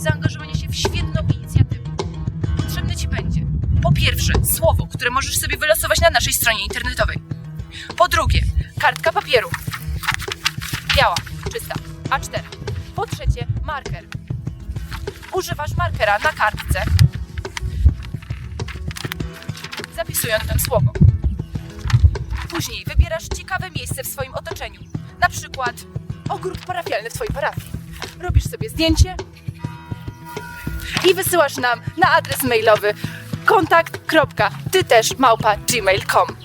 chęci zaangażowania się w świetną inicjatywę. Potrzebne Ci będzie po pierwsze słowo, które możesz sobie wylosować na naszej stronie internetowej. Po drugie kartka papieru. Biała, czysta, A4. Po trzecie marker. Używasz markera na kartce, zapisując tam słowo. Później wybierasz ciekawe miejsce w swoim otoczeniu, na przykład ogród parafialny w Twojej parafii. Robisz sobie zdjęcie i wysyłasz nam na adres mailowy kontakt.ty też małpa gmail.com.